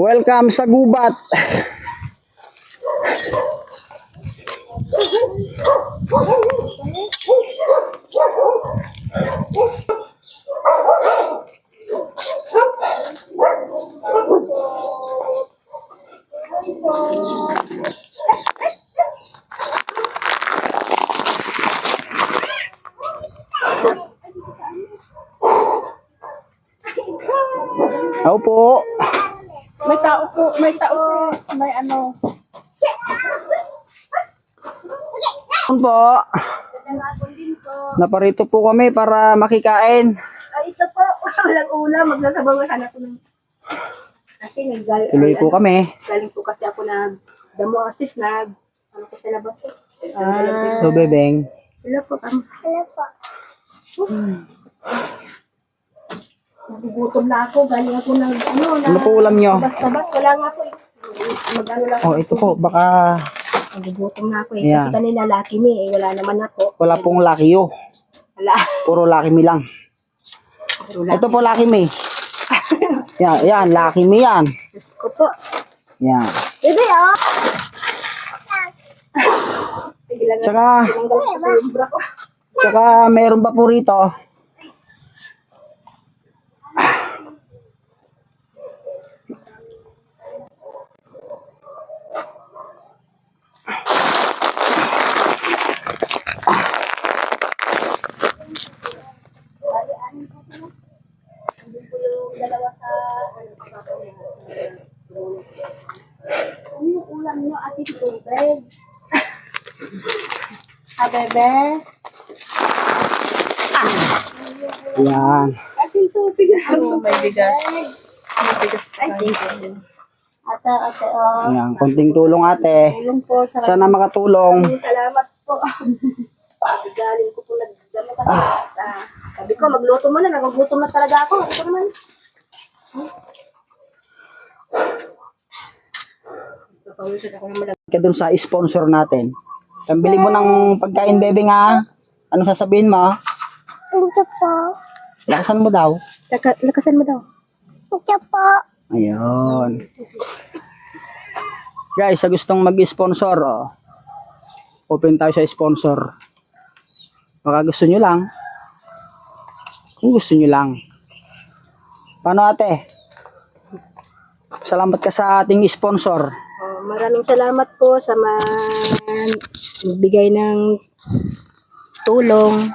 Welcome sa gubat. Ako po. May tao po, may tao sis, may ano. Ano po? Naparito po kami para makikain. Ay, ito po, walang ulam, magsasabawan ako ng... Kasi naggal... Tuloy po kami. Galing po kasi ako na damo assist nag... Ano ko sa labas eh. Ah, So, bebeng. Hello po. Hello po. Nagugutom na ako, galing ako ng ano, na... Ano po ulam nyo? Tabas-tabas, wala nga po eh. Mag-ano lang Oh, ito po. Baka Nagugutom na ako eh. Yeah. Kasi kanila laki me eh, wala naman ako. wala pong Lucky You. Wala. Puro Lucky Me lang. Wala. Ito po Lucky Me. Yan, yan. Lucky Me yan. Ko po. Yan. Bebe, oh! Sige lang. Tsaka, tsaka meron pa po rito. Ano ulam nyo at yung tubig? Ah, bebe? Yan. At yung tubig. Oh, may bigas. May bigas pa. Ate, ate, oh. Yan. Konting tulong ate. Tulong po sa Sana makatulong. Salamat po. Galing ko po nagdami kasi. Ah, sabi ko, magluto mo na. Nagugutom na talaga ako. Ito naman. Papawisan ako naman. Ka dun sa sponsor natin. Pambili mo ng pagkain, bebe nga. Ano sasabihin mo? Thank you po. Lakasan mo daw. Laka, lakasan mo daw. Thank you po. Ayun. Guys, sa gustong mag-sponsor, oh, open tayo sa sponsor. Baka gusto nyo lang. Kung gusto nyo lang. Paano ate? Salamat ka sa ating sponsor. Oh, maraming salamat po sa mga bigay ng tulong.